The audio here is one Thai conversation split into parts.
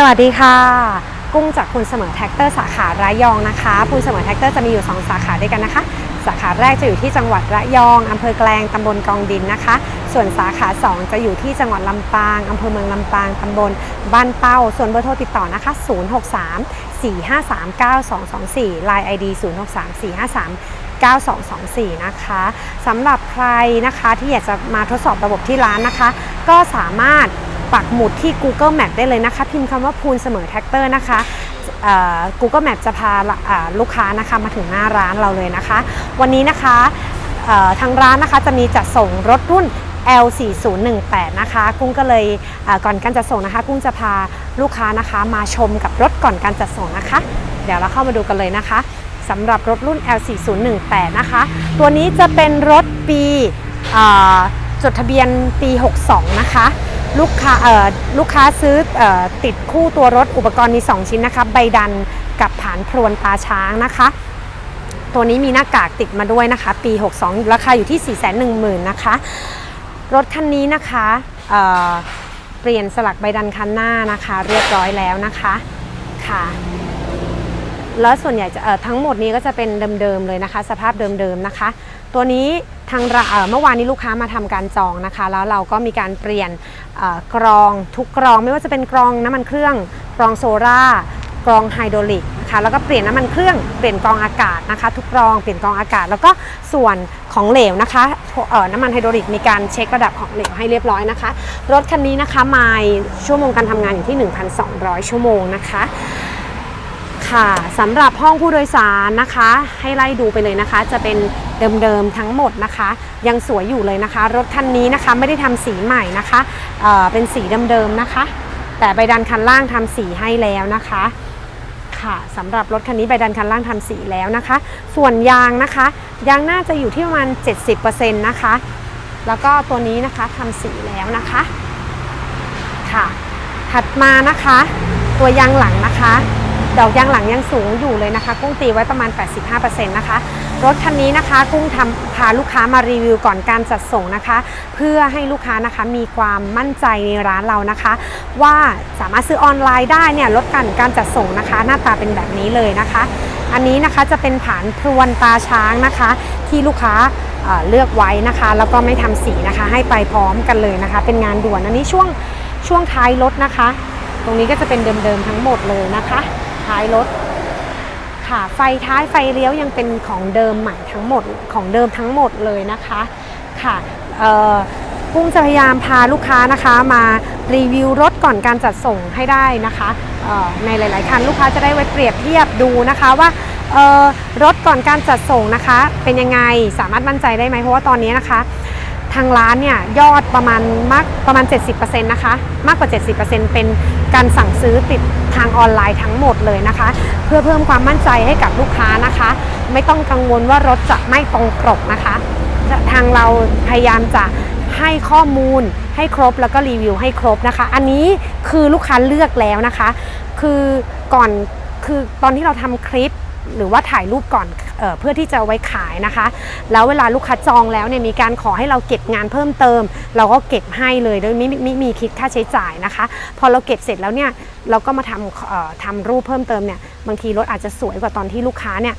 สวัสดีค่ะ กุ้งจากคุณเสมอแท็กเตอร์สาขาระยองนะคะ คุณเสมอแท็กเตอร์จะมีอยู่ 2 สาขาด้วยกันนะคะ สาขาแรกจะอยู่ที่จังหวัดระยองอำเภอแกลงตำบลกองดินนะคะ ส่วนสาขา 2 จะอยู่ที่จังหวัดลำปางอำเภอเมืองลำปางตำบลบ้านเป้า ส่วนเบอร์โทรติดต่อนะคะ 063 453 9224 Line ID 063 453 9224 นะคะสำหรับใครนะคะที่อยากจะมาทดสอบระบบที่ร้านนะคะ ก็สามารถ ปักหมุดที่ Google Map ได้เลยนะคะ พิมพ์คำว่าพูนเสมอแท็กเตอร์นะคะ Google Map จะพาะลูกค้านะคะมาถึงหน้าร้านเราเลยนะคะ วันนี้นะคะทางร้านนะคะจะมีจัดส่งรถรุ่น L4018 นะคะ กุ้งก็เลยก่อนการจัดส่งนะคะ กุ้งจะพาลูกค้านะคะมาชมกับรถก่อนการจัดส่งนะคะ เดี๋ยวเราเข้ามาดูกันเลยนะคะสำหรับรถรุ่น L4018 นะคะ ตัวนี้จะเป็นรถปีจดทะเบียนปี 62 นะคะ ลูกค้าเอ่อลูกค้าซื้อเออติดคู่ตัวรถอุปกรณ์มี 2 ชิ้นนะคะใบดันกับผานพรวนตาช้างนะคะ ตัวนี้มีหน้ากากติดมาด้วยนะคะ ปี 62 ราคาอยู่ที่ 410,000นะคะ รถคันนี้นะคะเเปลี่ยนสลักใบดันคันหน้านะคะ เรียบร้อยแล้วนะคะค่ะแล้วส่วนใหญ่จะเออทั้งหมดนี้ก็จะเป็นเดิมๆเลยนะคะ สภาพเดิมๆนะคะ ตัวนี้ทางเมื่อวานนี้ลูกค้ามาทำการจองนะคะ แล้วเราก็มีการเปลี่ยนกรองทุกกรองไม่ว่าจะเป็นกรองน้ำมันเครื่องกรองโซล่ากรองไฮดรอลิกนะคะแล้วก็เปลี่ยนน้ำมันเครื่องเปลี่ยนกรองอากาศนะคะ ทุกกรองเปลี่ยนกรองอากาศ แล้วก็ส่วนของเหลวนะคะเอ่อน้ำมันไฮดรอลิกมีการเช็คระดับของเหลวให้เรียบร้อยนะคะ รถคันนี้นะคะไมล์ชั่วโมงการทำงานอยู่ที่ 1,200 ชั่วโมงนะคะค่ะสำหรับห้องผู้โดยสารนะคะ ให้ไล่ดูไปเลยนะคะ จะเป็น เดิมๆทั้งหมดนะคะ ยังสวยอยู่เลยนะคะ รถคันนี้นะคะไม่ได้ทำสีใหม่นะคะเเป็นสีเดิมๆนะคะ แต่ใบดันคันล่างทำสีให้แล้วนะคะค่ะสำหรับรถคันนี้ใบดันคันล่างทำสีแล้วนะคะ ส่วนยางนะคะ ยางน่าจะอยู่ที่ประมาณ 70%นะคะ แล้วก็ตัวนี้นะคะทำสีแล้วนะคะค่ะ ถัดมานะคะ ตัวยางหลังนะคะ ดอกยางหลังยังสูงอยู่เลยนะคะ กุ้งตีไว้ประมาณ 85%นะคะ รถคันนี้นะคะ กุ้งทำพาลูกค้ามารีวิวก่อนการจัดส่งนะคะ เพื่อให้ลูกค้านะคะมีความมั่นใจในร้านเรานะคะ ว่าสามารถซื้อออนไลน์ได้เนี่ยลดกันการจัดส่งนะคะ หน้าตาเป็นแบบนี้เลยนะคะ อันนี้นะคะจะเป็นผานพรวนตาช้างนะคะ ที่ลูกค้าเอ่อเลือกไว้นะคะ แล้วก็ไม่ทำสีนะคะ ให้ไปพร้อมกันเลยนะคะ เป็นงานด่วนอันนี้ช่วงช่วงท้ายรถนะคะ ตรงนี้ก็จะเป็นเดิมๆทั้งหมดเลยนะคะ ท้ายรถค่ะ ไฟท้ายไฟเลี้ยวยังเป็นของเดิมใหม่ทั้งหมดของเดิมทั้งหมดเลยนะคะค่ะกุ้งจะพยายามพาลูกค้านะคะมารีวิวรถก่อนการจัดส่งให้ได้นะคะในหลาย ๆ คันลูกค้าจะได้ไว้เปรียบเทียบดูนะคะว่ารถก่อนการจัดส่งนะคะ เป็นยังไงสามารถมั่นใจได้ไหมเพราะว่าตอนนี้นะคะ ทางร้านเนี่ยยอดประมาณมากประมาณ 70%นะคะมากกว่า 70%เป็นการสั่งซื้อติดทางออนไลน์ทั้งหมดเลยนะคะ เพื่อเพิ่มความมั่นใจให้กับลูกค้านะคะ ไม่ต้องกังวลว่ารถจะไม่ตรงปกนะคะ ทางเราพยายามจะให้ข้อมูลให้ครบแล้วก็รีวิวให้ครบนะคะ อันนี้คือลูกค้าเลือกแล้วนะคะ คือก่อนคือตอนที่เราทำคลิป หรือว่าถ่ายรูปก่อนเออเพื่อที่จะไว้ขายนะคะ แล้วเวลาลูกค้าจองแล้วเนี่ยมีการขอให้เราเก็บงานเพิ่มเติม เราก็เก็บให้เลยโดยไม่ไม่มีคิดค่าใช้จ่ายนะคะ พอเราเก็บเสร็จแล้วเนี่ยเราก็มาทำเอ่อทำรูปเพิ่มเติมเนี่ยบางทีรถอาจจะสวยกว่าตอนที่ลูกค้าเนี่ย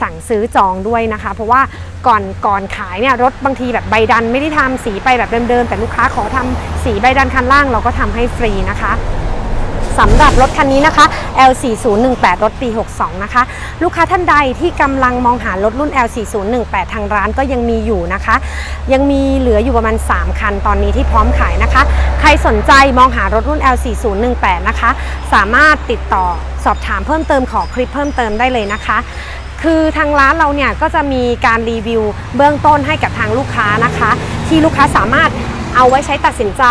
สั่งซื้อจองด้วยนะคะ เพราะว่าก่อนก่อนขายเนี่ยรถบางทีแบบใบดันไม่ได้ทำสีไปแบบเดิมๆแต่ลูกค้าขอทำสีใบดันคันล่างเราก็ทำให้ฟรีนะคะ สำหรับรถคันนี้นะคะ L4018 รถปี 62 นะคะ ลูกค้าท่านใดที่กำลังมองหารถรุ่น L4018 ทางร้านก็ยังมีอยู่นะคะ ยังมีเหลืออยู่ประมาณ 3 คันตอนนี้ที่พร้อมขายนะคะ ใครสนใจมองหารถรุ่น L4018 นะคะ สามารถติดต่อสอบถามเพิ่มเติมขอคลิปเพิ่มเติมได้เลยนะคะคือทางร้านเราเนี่ยก็จะมีการรีวิวเบื้องต้นให้กับทางลูกค้านะคะ ที่ลูกค้าสามารถ เอาไว้ใช้ตัดสินใจ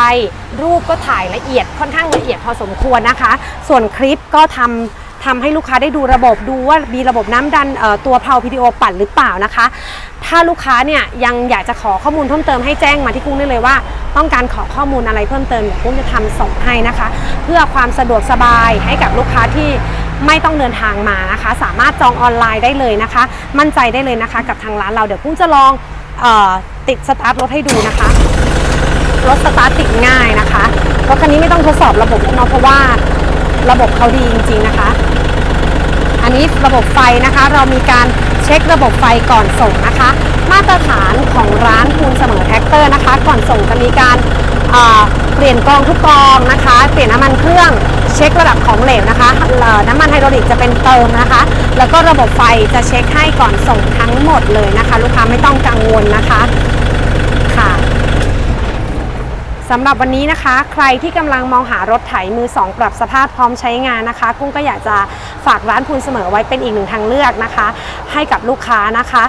รูปก็ถ่ายละเอียดค่อนข้างละเอียดพอสมควรนะคะ ส่วนคลิปก็ทำทำให้ลูกค้าได้ดูระบบดูว่ามีระบบน้ำดันตัวเพลาวิดีโอปั่นหรือเปล่านะคะ ถ้าลูกค้าเนี่ยยังอยากจะขอข้อมูลเพิ่มเติมให้แจ้งมาที่กุ้งได้เลยว่า ต้องการขอข้อมูลอะไรเพิ่มเติมเดี๋ยวกุ้งจะทำส่งให้นะคะ เพื่อความสะดวกสบายให้กับลูกค้าที่ไม่ต้องเดินทางมานะคะ สามารถจองออนไลน์ได้เลยนะคะ มั่นใจได้เลยนะคะ กับทางร้านเราเดี๋ยวกุ้งจะลองออติดสตาร์ทรถให้ดูนะคะ รถสตาร์ทติดง่ายนะคะรถคันนี้ไม่ต้องทดสอบระบบเนาะเพราะว่าระบบเขาดีจริง ๆนะคะ อันนี้ระบบไฟนะคะ เรามีการเช็คระบบไฟก่อนส่งนะคะ มาตรฐานของร้านคูณเสมอแท็กเตอร์นะคะ ก่อนส่งจะมีการอ่าเปลี่ยนกองทุกกองนะคะ เปลี่ยนน้ำมันเครื่องเช็คระดับของเหลวนะคะ น้ำมันไฮดรอลิกจะเป็นเติมนะคะ แล้วก็ระบบไฟจะเช็คให้ก่อนส่งทั้งหมดเลยนะคะ ลูกค้าไม่ต้องกังวลนะคะ สำหรับวันนี้นะคะ ใครที่กำลังมองหารถไถมือ 2 ปรับสภาพพร้อมใช้งานนะคะ กุ้งก็อยากจะฝากร้านพูนเสมอไว้เป็นอีกหนึ่งทางเลือกนะคะ ให้กับลูกค้านะคะ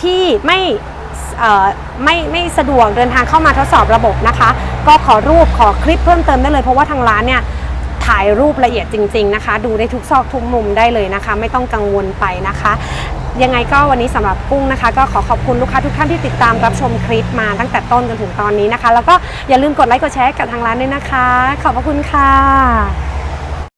ที่ไม่ไม่ไม่สะดวกเดินทางเข้ามาทดสอบระบบนะคะ ก็ขอรูปขอคลิปเพิ่มเติมได้เลยเพราะว่าทางร้านเนี่ยถ่ายรูปละเอียดจริง ๆนะคะ ดูได้ทุกซอกทุกมุมได้เลยนะคะ ไม่ต้องกังวลไปนะคะ ยังไงก็วันนี้สำหรับกุ้งนะคะ ก็ขอขอบคุณลูกค้าทุกท่านที่ติดตามรับชมคลิปมาตั้งแต่ต้นจนถึงตอนนี้นะคะ แล้วก็อย่าลืมกดไลค์กดแชร์กับทางร้านด้วยนะคะ ขอบพระคุณค่ะ